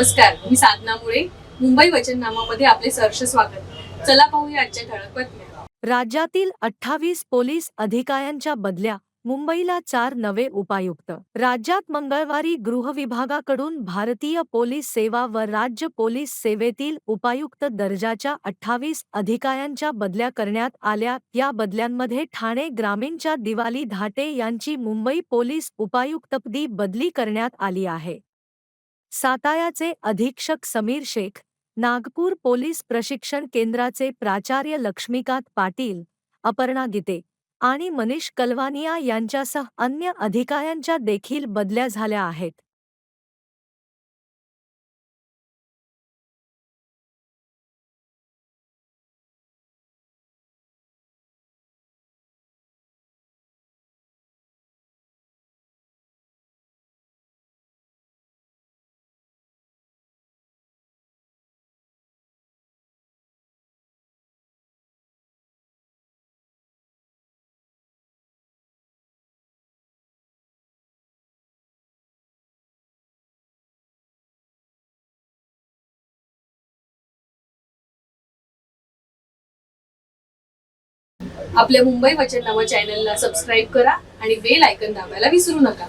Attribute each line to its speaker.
Speaker 1: नमस्कार मी साधना मुळे मुंबई वचननामामध्ये आपले सहर्ष स्वागत. चला पाहूया आजच्या ठळक बातम्या.
Speaker 2: राज्यातील अठ्ठावीस पोलीस अधिकाऱ्यांच्या बदल्या मुंबईला चार नवे उपायुक्त. राज्यात मंगळवारी गृहविभागाकडून भारतीय पोलीस सेवा व राज्य पोलीस सेवेतील उपायुक्त दर्जाच्या अठ्ठावीस अधिकाऱ्यांच्या बदल्या करण्यात आल्या. या बदल्यांमध्ये ठाणे ग्रामीणच्या दिवाली धाटे यांची मुंबई पोलीस उपायुक्तपदी बदली करण्यात आली आहे. सातायाचे अधीक्षक समीर शेख नागपूर पोलीस प्रशिक्षण केंद्राचे प्राचार्य लक्ष्मीकांत पाटील अपर्णा गीते आणि मनीष कलवानिया यांच्यासह अन्य अधिकाऱ्यांच्या देखील बदल्या झाल्या आहेत.
Speaker 1: आपल्या मुंबई वचन वचननामा चॅनलला सबस्क्राईब करा आणि बेल आयकन दाबायला विसरू नका.